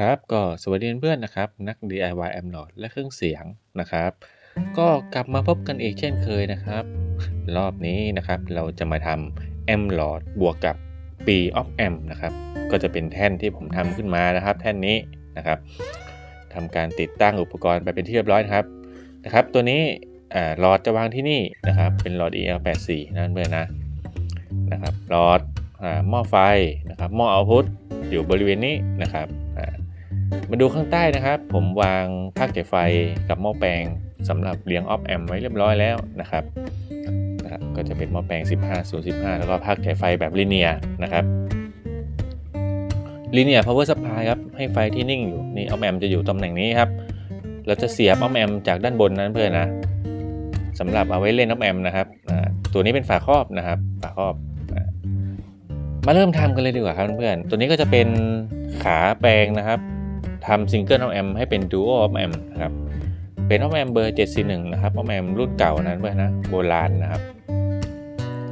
ครับก็สวัสดีเพื่อนๆนะครับ นัก DIY แอม Lord และเครื่องเสียงนะครับ ก็กลับมาพบกันอีกเช่นเคยนะครับ รอบนี้นะครับเราจะมาทำแอม Lord บวกกับ p of Am นะครับก็จะเป็นแท่นที่ผมทำขึ้นมานะครับ แท่นนี้นะครับทำการติดตั้งอุปกรณ์ไปเป็นที่เรียบร้อยครับนะครับ ตัวนี้อ่าหลอดจะวางที่นี่นะครับ เป็นหลอด EL84 นั่นเพื่อนนะนะครับหลอดหม้อไฟนะครับหม้อเอาพุตอยู่บริเวณนี้นะครับ มาดูข้างใต้นะครับ ผมวางภาคเก็บไฟกับหม้อแปลงสำหรับเลี้ยงออฟแอมไว้เรียบร้อยแล้วนะครับนะครับก็จะเป็นหม้อแปลง 15 0 15 แล้วก็ภาคเก็บไฟแบบลิเนียนะครับลีเนีย power supply ครับให้ไฟที่นิ่งอยู่นี่เอาแอมจะอยู่ตำแหน่งนี้ครับเราจะเสียบเอาแอมจากด้านบนนั้นเพื่อนนะสำหรับเอาไว้เล่นเอาแอมนะครับอ่าตัวนี้เป็นฝาครอบนะครับฝาครอบมาเริ่มทำกันเลยดีกว่าครับเพื่อนตัวนี้ก็จะเป็นขาแปลงนะครับ ทำซิงเกิลเอาแอมให้เป็นดูโอเอาแอมนะครับ เป็นเอาแอมเบอร์ 741 นะครับเอาแอมรุ่นเก่านั้นเพื่อนนะโบราณนะครับ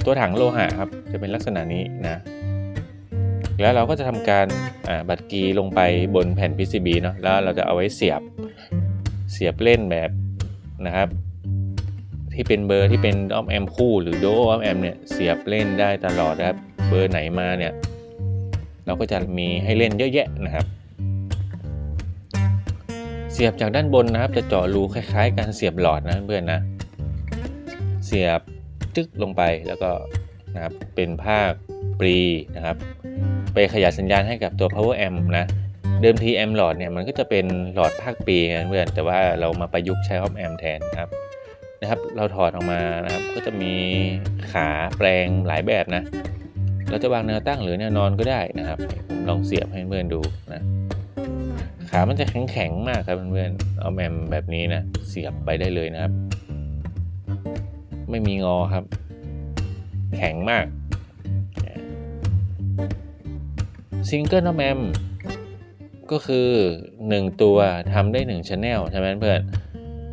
ตัวถังโลหะครับจะเป็นลักษณะนี้นะ แล้วเราก็จะทำการบัตรกีลงไปบนแผ่น PCB เนาะแล้วเราจะเอาไว้เสียบเสียบเล่นแบบนะครับที่เป็นเบอร์ที่เป็นออมแอมคู่หรือโดออมแอมเนี่ยเสียบเล่นได้ตลอดนะครับ เบอร์ไหนมาเนี่ย เราก็จะมีให้เล่นเยอะแยะนะครับ สียบจากด้านบนนะครับ จะเจาะรูคล้ายๆ การเสียบหลอดนะเพื่อนนะ เสียบจึ๊กลงไปแล้วก็นะครับเป็นภาคปรีนะครับ ไปขยายสัญญาณให้กับตัว power amp นะ เดิมที amp หลอดเนี่ยมันก็จะเป็นหลอดภาคปีไงเพื่อนแต่ว่าเรามาประยุกต์ใช้ op amp แทนนะครับนะครับเราถอดออกมานะครับก็จะมีขาแปลงหลายแบบนะ เราจะวางแนวตั้งหรือแนวนอนก็ได้นะครับ ผมลองเสียบให้เพื่อนดูนะ ขามันจะแข็งๆมากครับเพื่อนๆเอาแมมแบบนี้นะเสียบไปได้เลยนะครับ ไม่มีงอครับ แข็งมากซิงเกิลน้องแมมก็คือ 1 ตัวทำได้ 1 Channel ใช่ไหมเพื่อน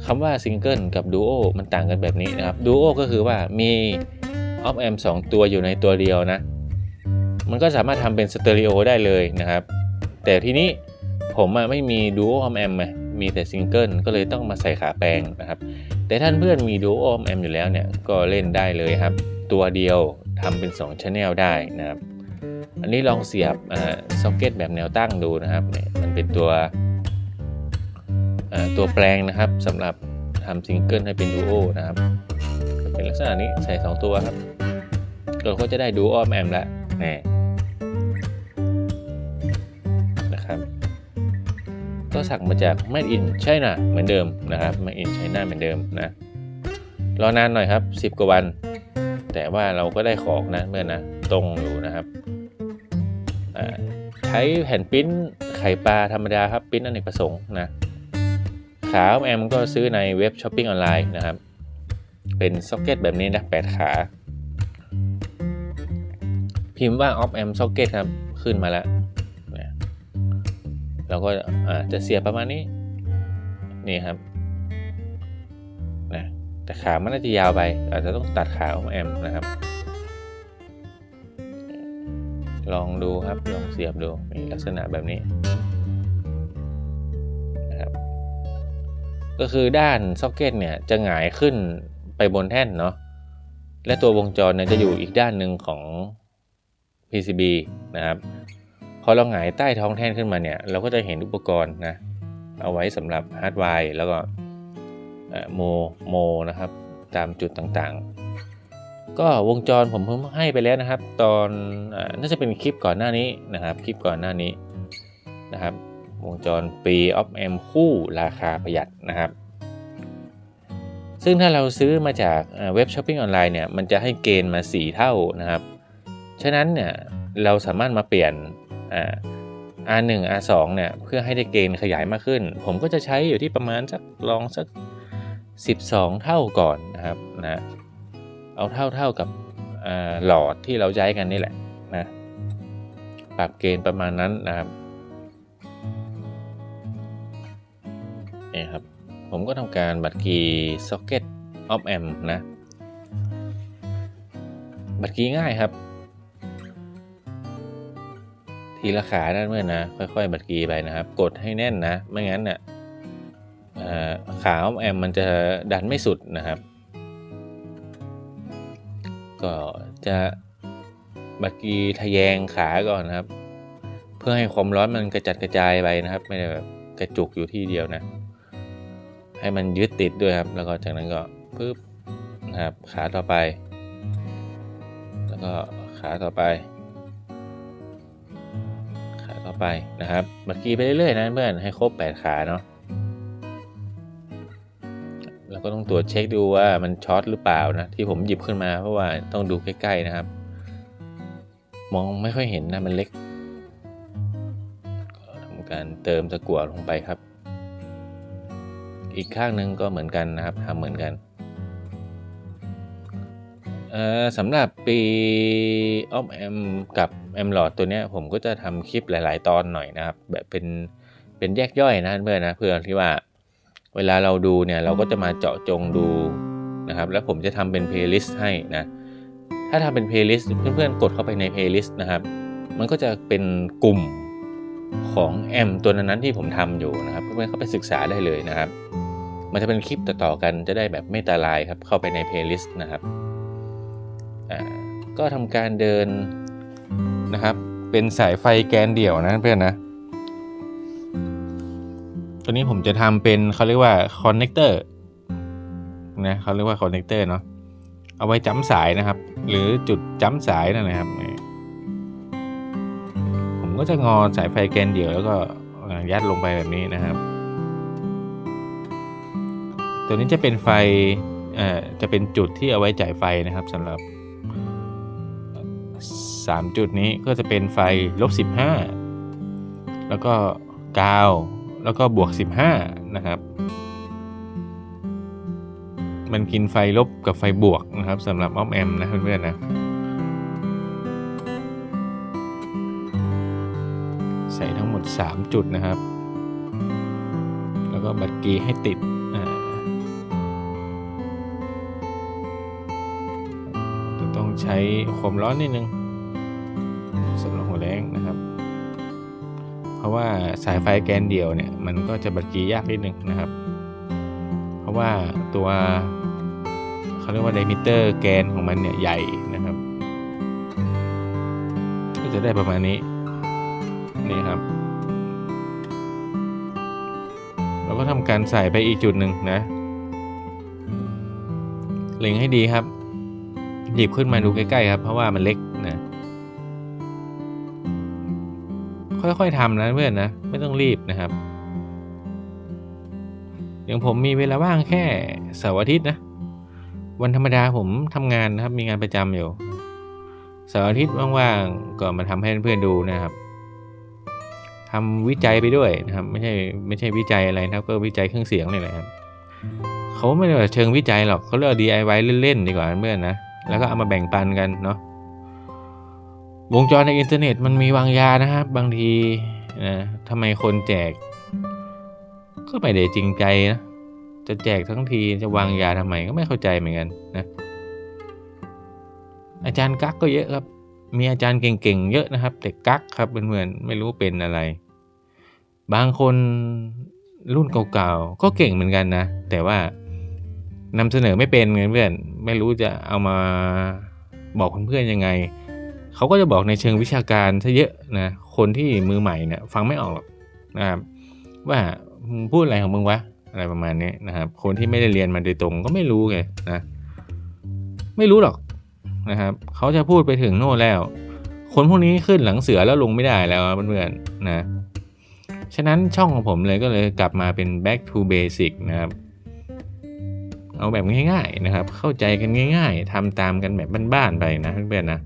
คำว่าซิงเกิลกับดูโอมันต่างกันแบบนี้นะครับดูโอก็คือว่ามีออฟแอม2ตัวอยู่ในตัวเดียวนะ มันก็สามารถทำเป็นสเตอริโอได้เลยนะครับ แต่ทีนี้ ผมไม่มีดูโอออมแอมมีแต่ซิงเกิลก็เลยต้องมาใส่ขาแปลงนะครับ แต่ท่านเพื่อนมีดูโอออมแอมอยู่แล้วเนี่ยก็เล่นได้เลยครับ ตัวเดียวทำเป็น2 Channel ได้นะครับ อันนี้ลองเสียบซ็อกเก็ตแบบแนวตั้งดูนะครับเนี่ยมันเป็นตัวตัวแปลงนะครับสำหรับทำซิงเกิลให้เป็นดูโอนะครับเป็นลักษณะนี้ใส่ 2 ตัวครับเราก็จะได้ดูโอมแอมแล้วนี่ ก็สั่งมาจาก Made in China เหมือนเดิมนะครับ Made in China เหมือนเดิมนะรอนานหน่อยครับ 10 กว่าวัน แต่ว่าเราก็ได้ของนะเมื่อนะตรงอยู่นะครับใช้แผ่นปิ้นไข่ปลาธรรมดาครับปิ้นอเนกประสงค์นะขาแอมก็ซื้อในเว็บช้อปปิ้งออนไลน์นะครับ เป็นซ็อกเก็ตแบบนี้นะแปดขา พิมพ์ว่า off amp socket ครับ ขึ้นมาแล้ว เราก็จะเสียบประมาณนี้ นี่ครับนะแต่ขามันน่าจะยาวไป อาจจะต้องตัดขา off amp นะครับ ลองดูครับ ลองเสียบดูมีลักษณะแบบนี้นะครับ ก็คือด้านซ็อกเก็ตเนี่ยจะหงายขึ้นไปบนแท่นเนาะ และตัววงจรเนี่ยจะอยู่อีกด้านหนึ่งของ PCB นะครับ พอเราหงายใต้ท้องแท่นขึ้นมาเนี่ยเราก็จะเห็นอุปกรณ์นะเอาไว้สำหรับฮาร์ดไวร์แล้วก็โมโมนะครับตามจุดต่างๆ ก็วงจรผมเพิ่มให้ไปแล้วนะครับ ตอนน่าจะเป็นคลิปก่อนหน้านี้นะครับคลิปก่อนหน้านี้นะครับ วงจรปีออฟแอมคู่ราคาประหยัดนะครับ ซึ่งถ้าเราซื้อมาจากเว็บช้อปปิ้งออนไลน์เนี่ยมันจะให้เกณฑ์มา 4 เท่านะครับ ฉะนั้นเนี่ยเราสามารถมาเปลี่ยน อ R1 R2 เนี่ยเพื่อให้ได้เกณฑ์ขยายมากขึ้น ผมก็จะใช้อยู่ที่ประมาณสักลองสัก 12 เท่าก่อนนะครับนะเอาเท่าเท่ากับหลอดที่เราใช้กันนี่แหละนะปรับเกณฑ์ประมาณนั้นนะครับนี่ครับ ผมก็ทำการบัตรคีย์ socket of amp นะ บัตรคีย์ง่ายครับ ทีละขานเพื่อนะ ค่อยๆ บัดกีไปนะครับ กดให้แน่นนะ ไม่งั้นเนี่ยเอ่อขาออมแอมมันจะดันไม่สุดนะครับ ก็จะบัดกีทะแยงขาก่อนนะครับ เพื่อให้ความร้อนมันกระจัดกระจายไปนะครับ ไม่ได้แบบกระจุกอยู่ที่เดียวนะ ให้มันยึดติดด้วยครับ แล้วก็จากนั้นก็ปึ๊บนะครับ ขาต่อไป แล้วก็ขาต่อไป ไปนะครับบัดกีไปเรื่อยๆนะเพื่อนให้ครบ 8 ขาเนาะแล้วก็ต้องตรวจเช็คดูว่ามันช็อตหรือเปล่านะที่ผมหยิบขึ้นมาเพราะว่าต้องดูใกล้ๆนะครับ มองไม่ค่อยเห็นนะมันเล็กก็ทำการเติมตะกั่วลงไปครับ อีกข้างหนึ่งก็เหมือนกันนะครับทำเหมือนกันเออสำหรับปีออมแอมกับ แอมหลอดตัวเนี้ยผมก็จะทำคลิปหลาย ๆ ตอนหน่อยนะครับ แบบเป็นเป็นแยกย่อยนะเพื่อนนะเพื่อที่ว่า เวลาเราดูเนี่ยเราก็จะมาเจาะจงดูนะครับ แล้วผมจะทำเป็นเพลย์ลิสต์ให้นะถ้าทำเป็นเพลย์ลิสต์เพื่อนๆกดเข้าไปในเพลย์ลิสต์นะครับ มันก็จะเป็นกลุ่มของแอมตัวนั้นที่ผมทำอยู่นะครับ เพื่อนๆเข้าไปศึกษาได้เลยนะครับ มันจะเป็นคลิปต่อๆกันจะได้แบบไม่ตาลายครับเข้าไปในเพลย์ลิสต์นะครับก็ทำการเดิน นะครับ เป็นสายไฟแกนเดี่ยวนะเพื่อนนะ ตัวนี้ผมจะทำเป็นเขาเรียกว่าคอนเนคเตอร์นะเขาเรียกว่าคอนเนคเตอร์เนาะเอาไว้จ้ำสายนะครับ หรือจุดจ้ำสายนั่นนะครับ ผมก็จะงอสายไฟแกนเดี่ยวแล้วก็ยัดลงไปแบบนี้นะครับ ตัวนี้จะเป็นไฟเอ่อจะเป็นจุดที่เอาไว้จ่ายไฟนะครับสำหรับ 3 จุดนี้ก็จะเป็นไฟลบ15 แล้วก็กาวแล้วก็บวก 15 นะครับ มันกินไฟลบกับไฟบวกนะครับสำหรับออมแอมนะเพื่อนๆนะ ใส่ทั้งหมด 3 จุดนะครับ แล้วก็บัตรกีให้ติดอ่าต้องใช้ความร้อนนิดนึง สายไฟแกนเดียวเนี่ยมันก็จะบัดกียากนิดนึงนะครับ เพราะว่าตัวเขาเรียกว่าไดมิเตอร์แกนของมันเนี่ยใหญ่นะครับ ก็จะได้ประมาณนี้นี่ครับ เราก็ทำการใส่ไปอีกจุดหนึ่งนะเล็งให้ดีครับหยิบขึ้นมาดูใกล้ๆครับ เพราะว่ามันเล็ก ค่อยๆทำนะเพื่อนนะไม่ต้องรีบนะครับอย่างผมมีเวลาว่างแค่เสาร์อาทิตย์นะ วันธรรมดาผมทำงานนะครับมีงานประจำอยู่เสาร์อาทิตย์ว่างๆก็มาทำให้เพื่อนๆดูนะครับทำวิจัยไปด้วยนะครับ ไม่ใช่ไม่ใช่วิจัยอะไรนะครับ ก็วิจัยเครื่องเสียงนี่แหละครับเขาไม่ได้เชิงวิจัยหรอกเขาเรียก DIY เล่นๆดีกว่าเพื่อนนะแล้วก็เอามาแบ่งปันกันเนาะ วงจรในอินเทอร์เน็ตมันมีวางยานะครับ บางทีนะทำไมคนแจก ก็ไม่ได้จริงใจนะจะแจกทั้งทีจะวางยาทำไมก็ไม่เข้าใจเหมือนกันนะอาจารย์กักก็เยอะครับ มีอาจารย์เก่งๆเยอะนะครับ แต่กักครับเพื่อนๆไม่รู้เป็นอะไร บางคนรุ่นเก่าๆก็เก่งเหมือนกันนะ แต่ว่านำเสนอไม่เป็นเพื่อนไม่รู้จะเอามาบอกเพื่อนๆยังไง เขาก็จะบอกในเชิงวิชาการซะเยอะนะคนที่มือใหม่เนี่ยฟังไม่ออกหรอกนะครับว่าพูดอะไรของมึงวะอะไรประมาณนี้นะครับ คนที่ไม่ได้เรียนมาโดยตรงก็ไม่รู้ไงนะไม่รู้หรอกนะครับเขาจะพูดไปถึงโน่นแล้ว คนพวกนี้ขึ้นหลังเสือแล้วลงไม่ได้แล้วเพื่อนๆนะฉะนั้นช่องของผมเลยก็เลยกลับมาเป็น back to basic นะครับ เอาแบบง่ายๆนะครับ เข้าใจกันง่าย ๆทำตามกันแบบบ้านๆไปนะเพื่อนๆนะ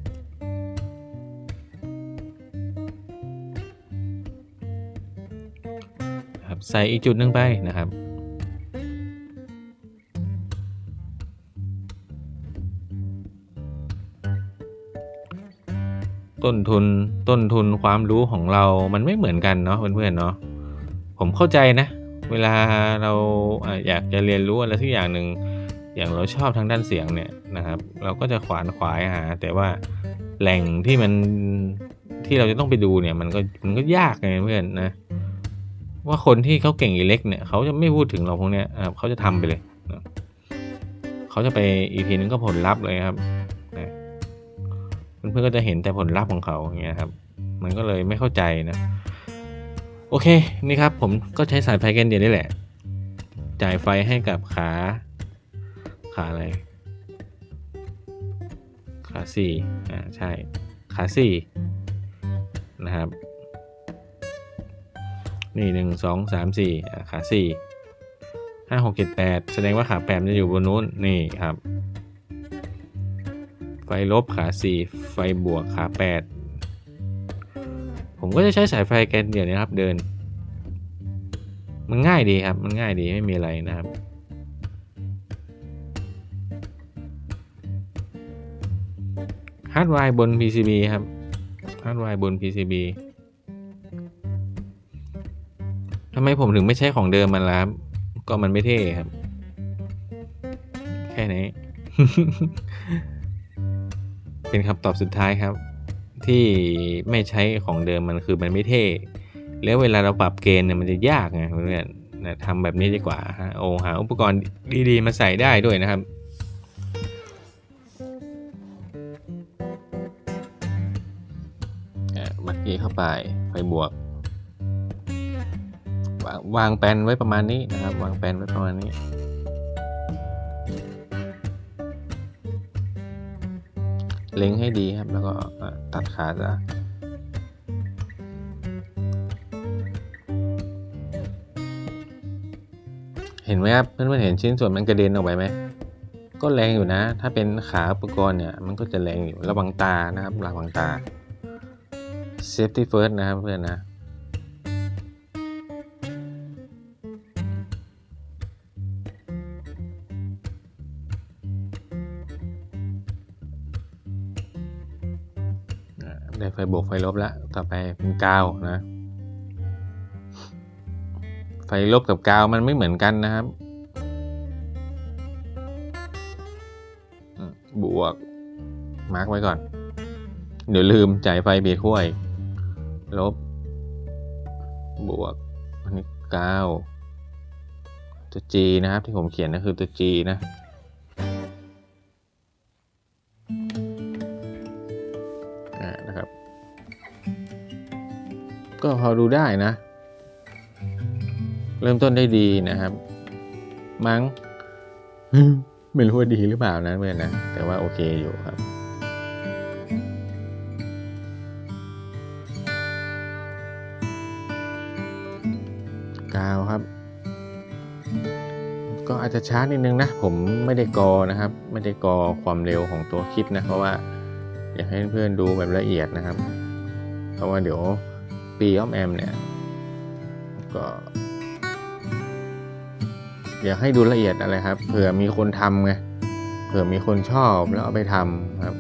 ใส่อีกจุดหนึ่งไปนะครับ ต้นทุนต้นทุนความรู้ของเรามันไม่เหมือนกันเนาะเพื่อนๆเนาะผมเข้าใจนะ เวลาเราอยากจะเรียนรู้อะไรสักอย่างหนึ่งอย่างเราชอบทางด้านเสียงเนี่ยนะครับ เราก็จะขวานขวายหาแต่ว่าแหล่งที่มันที่เราจะต้องไปดูเนี่ยมันก็มันก็ยากไงเพื่อนนะ ว่าคนที่เขาเก่งอิเล็กเนี่ยเขาจะไม่พูดถึงเราพวกเนี้ยนะครับเขาจะทำไปเลยนะเขาจะไปอีพีนึงก็ผลลัพธ์เลยครับนะเพื่อนๆก็จะเห็นแต่ผลลัพธ์ของเขาอย่างเงี้ยครับ มันก็เลยไม่เข้าใจนะ โอเคนี่ครับ ผมก็ใช้สายไฟแกนเดียนี่แหละ จ่ายไฟให้กับขา ขาอะไร ขาสี่อ่าใช่ ขาสี่นะครับ นี่หนึ่งสองสามสี่าขาสี่ห้าหกเจ็ดแปดแสดงว่าขาแปดมันจะอยู่บนนู้นนี่ครับ ไฟลบขาสี่ไฟบวกขาแปดผมก็จะใช้สายไฟแกนเดียวนี้ครับเดิน มันง่ายดีครับ มันง่ายดีไม่มีอะไรนะครับฮาร์ดไวร์บน PCB ครับฮาร์ดไวร์บน PCB ทำไมผมถึงไม่ใช้ของเดิมมันล่ะครับ ก็มันไม่เท่ครับ แค่นี้ เป็นคำตอบสุดท้ายครับ ที่ไม่ใช้ของเดิมมันคือมันไม่เท่ แล้วเวลาเราปรับเกณฑ์เนี่ยมันจะยากไงเพื่อนนะทำแบบนี้ดีกว่าฮะโอหาอุปกรณ์ดีๆ มาใส่ได้ด้วยนะครับอะบักกี้เข้าไปไฟบวก วางแปนไว้ประมาณนี้นะครับ วางแปนไว้ประมาณนี้ เล็งให้ดีครับ แล้วก็ตัดขาซะเห็นไหมครับเพื่อนๆเห็นชิ้นส่วนมันกระเด็นออกไปไหมก็แรงอยู่นะ ถ้าเป็นขาอุปกรณ์เนี่ย มันก็จะแรงอยู่ ระวังตานะครับระวังตา safety first นะครับเพื่อนนะ ฟบวกไฟลบแล้วต่อไปเป็นกาวนะ ไฟลบกับกาวมันไม่เหมือนกันนะครับบวก มาร์กไว้ก่อน เดี๋ยวลืมจ่ายไฟเบียดขั้วอีกลบ บวก อันนี้เก้าตัว G นะครับ ที่ผมเขียนก็คือตัว G นะ ก็พอดูได้นะ เริ่มต้นได้ดีนะครับ มั้งไม่รู้ว่าดีหรือเปล่านะเพื่อนนะ แต่ว่าโอเคอยู่ครับกาวครับ ก็อาจจะช้านิดนึงนะ ผมไม่ได้กอนะครับ ไม่ได้กอความเร็วของตัวคลิปนะ เพราะว่า อยากให้เพื่อนดูแบบละเอียดนะครับ เพราะว่าเดี๋ยว ปีอ้อมแอมเนี่ย ก็อยากให้ดูละเอียดอะไรครับ เผื่อมีคนทำไง เผื่อมีคนชอบแล้วเอาไปทำครับ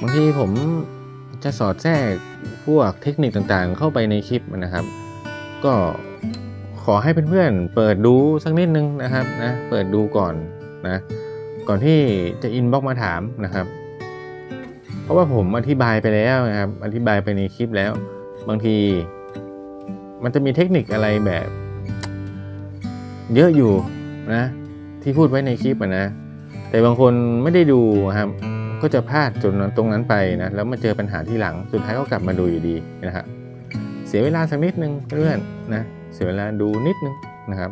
บางทีผมจะสอดแทรกพวกเทคนิคต่างๆ เข้าไปในคลิปนะครับ ก็ขอให้เพื่อนๆเปิดดูสักนิดนึงนะครับนะ เปิดดูก่อนนะ ก่อนที่จะอินบ็อกมาถามนะครับ เพราะว่าผมอธิบายไปแล้วนะครับ อธิบายไปในคลิปแล้ว บางที มันจะมีเทคนิคอะไรแบบ เยอะอยู่นะ ที่พูดไว้ในคลิปนะ แต่บางคนไม่ได้ดูครับ ก็จะพลาดจนตรงนั้นไปนะ แล้วมาเจอปัญหาที่หลัง สุดท้ายก็กลับมาดูอยู่ดีนะครับ เสียเวลาสักนิดนึงเพื่อนนะ เสียเวลาดูนิดนึงนะครับ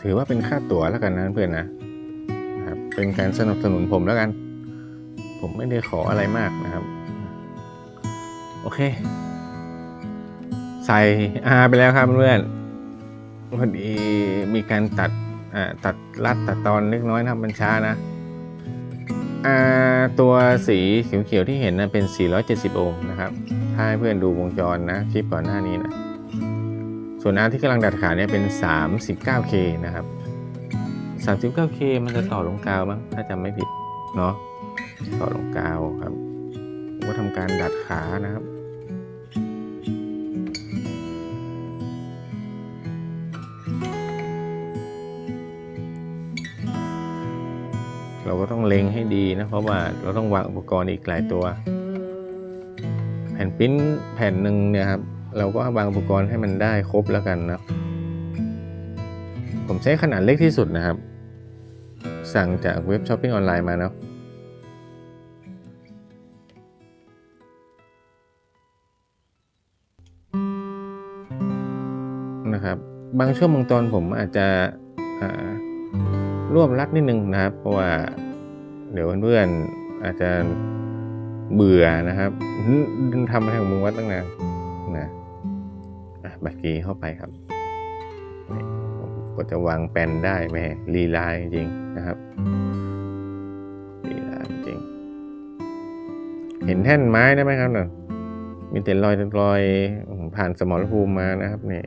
ถือว่าเป็นค่าตั๋วแล้วกันนะเพื่อนนะครับ เป็นการสนับสนุนผมแล้วกัน ผมไม่ได้ขออะไรมากนะครับ โอเค ใส่ R ไปแล้วครับเพื่อนพอดีมีการตัดตัดลัดตัดตอนเล็กน้อยนะครับมันช้านะาตัวสีเขียวๆที่เห็นนะเป็น 470 โอห์มนะครับ ถ้าให้เพื่อนดูวงจรนะคลิปก่อนหน้านี้นะ ส่วนอาร์ที่กำลังดัดขาเนี่ยเป็น 39K นะครับ 39K มันจะต่อลงกาวมั้งถ้าจำไม่ผิดเนาะต่อลงกาวครับผมก็ทำการดัดขานะครับเราก็ต้องเล็งให้ดีนะ เพราะว่าเราต้องวางอุปกรณ์อีกหลายตัว แผ่นปิ้นแผ่นหนึ่งเนี่ยครับ เราก็วางอุปกรณ์ให้มันได้ครบแล้วกันนะ ผมใช้ขนาดเล็กที่สุดนะครับ สั่งจากเว็บช้อปปิ้งออนไลน์มาเนาะนะครับ บางช่วงบางตอนผมอาจจะอ่ารวบรัดนิดนึงนะครับ เพราะว่าเดี๋ยวเพื่อนๆอาจจะเบื่อนะครับทำอะไรของมึงวะตั้งนาน บัตรกีเข้าไปครับก็จะวางแปนได้แม่ลีลาจริงนะครับลีลาจริง เห็นแท่นไม้ได้ไหมครับเนี่ยมีแต่รอยรอยผ่านสมรภูมิมานะครับนี่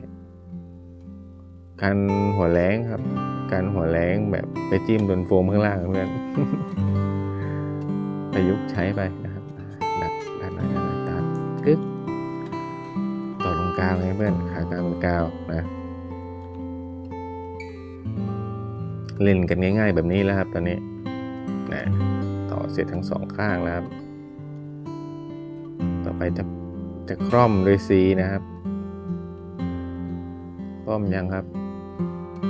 การหัวแรงครับ การหัวแรงแบบไปจิ้มโดนโฟมข้างล่างเพื่อนประยุกต์ใช้ไปางเลยเพื่อนขากางเป็นกาวนะเล่นกันง่าย ๆ แบบนี้แล้วครับ ตอนนี้นะต่อเสร็จทั้งสองข้างแล้วครับ ต่อไปจะจะคร่อมด้วยซีนะครับคร่อมยังครับ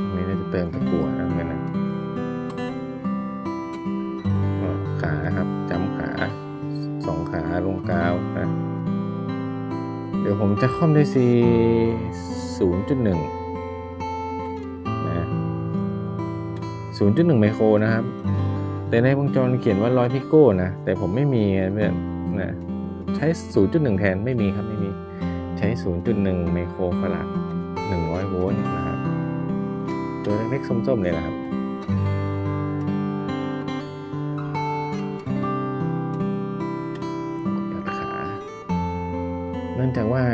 อันนี้น่าจะเติมตะกั่วนะเหมือนกันนะ ผมจะค่อมด้วย C 0.1นะ0.1 ไมโครนะครับ แต่ในวงจรเขียนว่า100พิโก้นะ แต่ผมไม่มีเพื่อนนะใช้ 0.1 แทนไม่มีครับไม่มี ใช้ 0.1 ไมโครฝรั่ง100 โวลต์นะครับ ตัวเล็กๆส้มๆเลยนะครับ จากว่า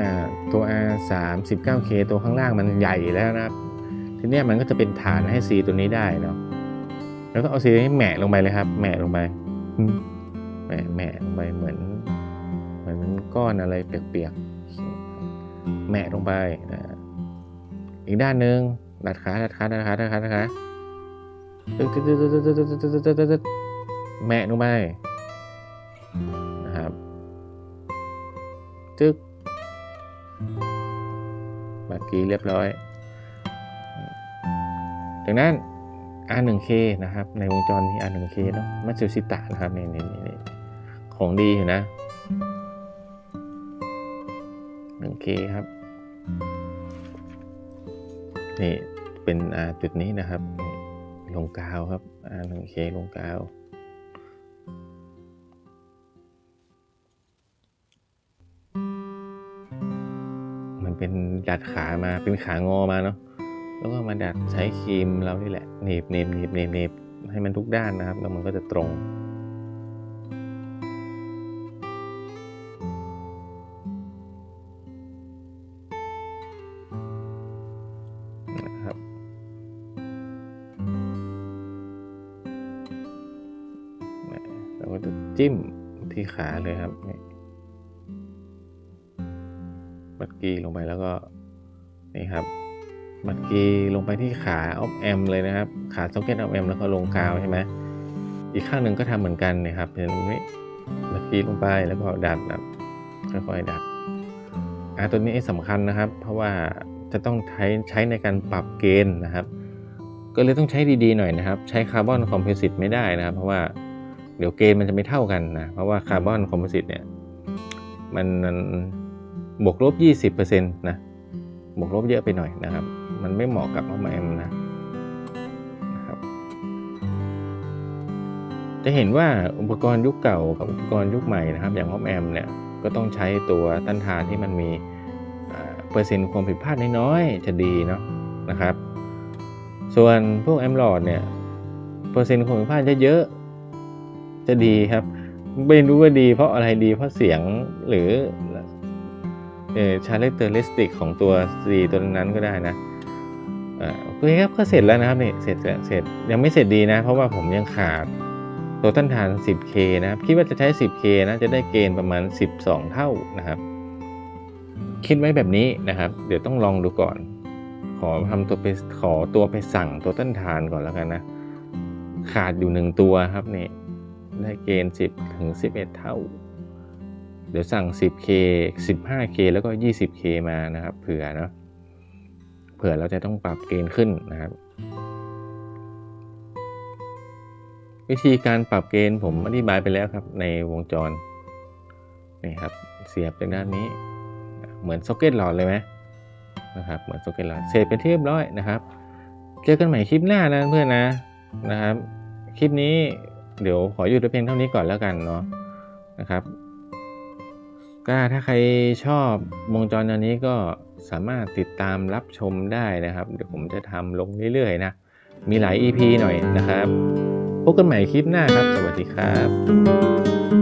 ตัว R 3 9 K ตัวข้างล่างมันใหญ่แล้วนะครับ ทีนี้มันก็จะเป็นฐานให้ C ตัวนี้ได้เนาะแล้วก็เอา C ให้แหมะลงไปเลยครับแหมะลงไปแหมะแหมะลงไปเหมือนเหมือนก้อนอะไรเปียกๆแหมะลงไปนะอีกด้านหนึ่งดัดขาดัดขาดัดขาดัดขาดัดขาตึ๊ดตึ๊ดตึ๊ดตึ๊ดตึ๊ดตึ๊ดตึ๊ดตึ๊ดตึ๊ดแหมะลงไปนะครับจึ๊ก เมื่อกี้เรียบร้อย จากนั้น R1K นะครับ ในวงจรที่ R1K เนาะมัตสึชิตะนะครับนี่นี่นี่ของดีอยู่นะ 1K ครับ นี่เป็นจุดนี้นะครับ ลงกาวครับอ่า 1K ลงกาว เป็นดัดขามาเป็นขางอมาเนาะแล้วก็มาดัดใช้ครีมเรานี่แหละหนีบหนีบหนีบหนีบหนีบให้มันทุกด้านนะครับ แล้วมันก็จะตรงนะครับเราก็จะจิ้มที่ขาเลยครับ กี้ลงไปแล้วก็นี่ครับบัดกีลงไปที่ขาออฟแอมเลยนะครับ ขาซ็อกเก็ตออฟแอมแล้วก็ลงกาวใช่ไหมอีกข้างหนึ่งก็ทำเหมือนกันนะครับเห็นตรงนี้บัดกีลงไปแล้วก็ดัดแบบค่อยๆดัดอ่าตัวนี้สำคัญนะครับ เพราะว่าจะต้องใช้ใช้ในการปรับเกณฑ์นะครับ ก็เลยต้องใช้ดีๆหน่อยนะครับ ใช้คาร์บอนคอมโพสิตไม่ได้นะครับ เพราะว่าเดี๋ยวเกณฑ์มันจะไม่เท่ากันนะเพราะว่าคาร์บอนคอมโพสิตเนี่ยมันมัน บวกลบ 20%นะบวกลบเยอะไปหน่อยนะครับ มันไม่เหมาะกับมอแอมนะนะครับ จะเห็นว่าอุปกรณ์ยุคเก่ากับอุปกรณ์ยุคใหม่นะครับ อย่างมอแอมเนี่ยก็ต้องใช้ตัวต้านทานที่มันมีเปอร์เซ็นต์ความผิดพลาดน้อยๆจะดีเนาะนะครับ ส่วนพวกแอมลอดเนี่ยเปอร์เซ็นต์ความผิดพลาดเยอะๆจะดีครับไม่รู้ว่าดีเพราะอะไรดีเพราะเสียงหรือ ชาร์เลตเตอร์เลสติกของตัวซีตัวนั้นก็ได้นะอ่าโอเคครับก็เสร็จแล้วนะครับนี่เสร็จแล้วเสร็จยังไม่เสร็จดีนะ เพราะว่าผมยังขาดตัวต้านทาน 10K นะครับคิดว่าจะใช้ 10K นะจะได้เกณฑ์ประมาณ 12 เท่านะครับ คิดไว้แบบนี้นะครับ เดี๋ยวต้องลองดูก่อน ขอทำตัวไปขอตัวไปสั่งตัวต้านทานก่อนแล้วกันนะ ขาดอยู่หนึ่งตัวครับนี่ได้เกณฑ์ 10 ถึง 11 เท่า เดี๋ยวสั่ง 10K 15K แล้วก็ 20K มานะครับ เผื่อเนาะเผื่อเราจะต้องปรับเกณฑ์ขึ้นนะครับ วิธีการปรับเกณฑ์ผมอธิบายไปแล้วครับ ในวงจรนี่ครับ เสียบเป็นด้านนี้ เหมือนซ็อกเก็ตหลอดเลยไหมนะครับเหมือนซ็อกเก็ตหลอดเสร็จเป็นที่เรียบร้อยนะครับเจอกันใหม่คลิปหน้านะเพื่อนนะนะครับ คลิปนี้เดี๋ยวขอหยุดไว้เพียงเท่านี้ก่อนแล้วกันเนาะนะครับ ก็ถ้าใครชอบวงจรอันนี้ก็สามารถติดตามรับชมได้นะครับ เดี๋ยวผมจะทำลงเรื่อยๆนะ มีหลาย EP หน่อยนะครับ พบกันใหม่คลิปหน้าครับ สวัสดีครับ